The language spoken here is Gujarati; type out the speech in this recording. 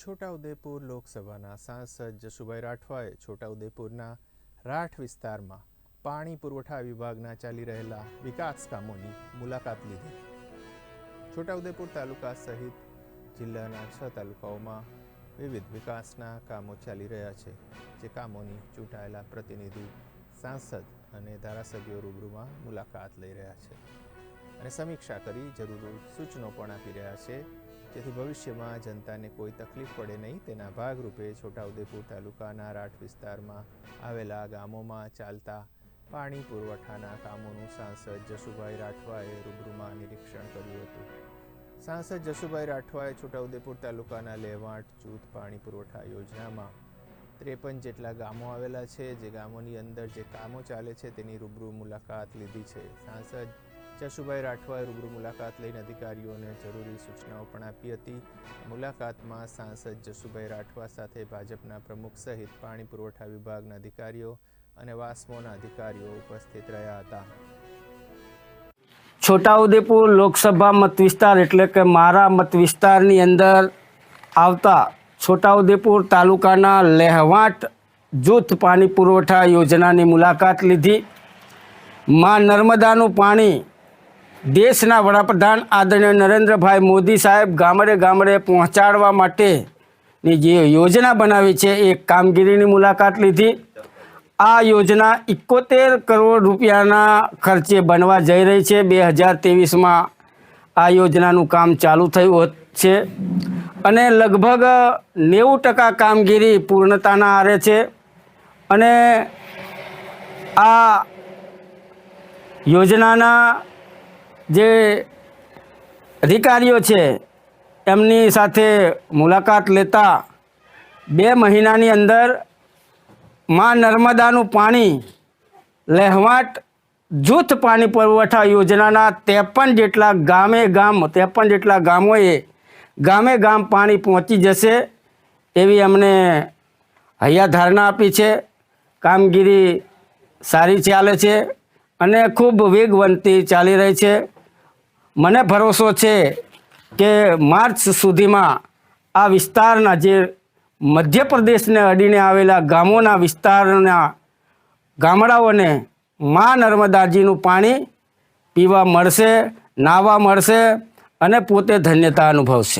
છોટાઉદેપુર લોકસભાના સાંસદ જશુભાઈ રાઠવાએ છોટાઉદેપુરના રાઠ વિસ્તારમાં પાણી પુરવઠા વિભાગના ચાલી રહેલા વિકાસ કામોની મુલાકાત લીધી. છોટાઉદેપુર તાલુકા સહિત જિલ્લાના છ તાલુકાઓમાં વિવિધ વિકાસના કામો ચાલી રહ્યા છે, જે કામોની ચૂંટાયેલા પ્રતિનિધિ, સાંસદ અને ધારાસભ્યો રૂબરૂમાં મુલાકાત લઈ રહ્યા છે. અને સમીક્ષા કરી જરૂરી સૂચનો પણ આપી રહ્યા છે. જેથી ભવિષ્યમાં જનતાને કોઈ તકલીફ પડે નહીં. તેના ભાગરૂપે છોટાઉદેપુર તાલુકાના રાઠ વિસ્તારમાં આવેલા ગામોમાં ચાલતા પાણી પુરવઠાના કામોનું સાંસદ જશુભાઈ રાઠવાએ રૂબરૂમાં નિરીક્ષણ કર્યું હતું. સાંસદ જશુભાઈ રાઠવાએ છોટાઉદેપુર તાલુકાના લેવાંટ જૂથ પાણી પુરવઠા યોજનામાં ત્રેપન જેટલા ગામો આવેલા છે. જે ગામોની અંદર જે કામો ચાલે છે તેની રૂબરૂ મુલાકાત લીધી છે. સાંસદ જશુભાઈ રાઠવાએ રૂબરૂ મુલાકાત લઈને અધિકારીઓને જરૂરી સૂચનાઓ પણ આપી હતી. મુલાકાતમાં સાંસદ જશુભાઈ રાઠવા સાથે ભાજપના પ્રમુખ સહિત પાણી પુરવઠા વિભાગના અધિકારીઓ અને વાસ્મોના અધિકારીઓ ઉપસ્થિત રહ્યા હતા. છોટાઉદેપુર લોકસભા મત વિસ્તાર એટલે કે મારા મત વિસ્તારની અંદર આવતા છોટાઉદેપુર તાલુકાના લહેવાટ જૂથ પાણી પુરવઠા યોજનાની મુલાકાત લીધી. માં નર્મદાનું પાણી દેશના વડાપ્રધાન આદરણીય નરેન્દ્રભાઈ મોદી સાહેબ ગામડે ગામડે પહોંચાડવા માટેની જે યોજના બનાવી છે, એ કામગીરીની મુલાકાત લીધી. આ યોજના એકોતેર કરોડ રૂપિયાના ખર્ચે બનવા જઈ રહી છે. બે હજાર ત્રેવીસમાં આ યોજનાનું કામ ચાલુ થયું છે અને લગભગ નેવું ટકા કામગીરી પૂર્ણતાના આરે છે અને આ યોજનાના જે અધિકારીઓ છે, એમની સાથે મુલાકાત લેતા બે મહિનાની અંદરમાં નર્મદાનું પાણી, લહેવાટ જૂથ પાણી પુરવઠા યોજનાના ત્રેપન જેટલા ગામે ગામ, ત્રેપન જેટલા ગામોએ ગામે ગામ પાણી પહોંચી જશે એવી અમને હૈયા ધારણા આપી છે. કામગીરી સારી ચાલે છે અને ખૂબ વેગવંતી ચાલી રહી છે. મને ભરોસો છે કે માર્ચ સુધીમાં આ વિસ્તારના જે મધ્યપ્રદેશને અડીને આવેલા ગામોના વિસ્તારના ગામડાઓને મા નર્મદાજીનું પાણી પીવા મળશે, નાહવા મળશે અને પોતે ધન્યતા અનુભવશે.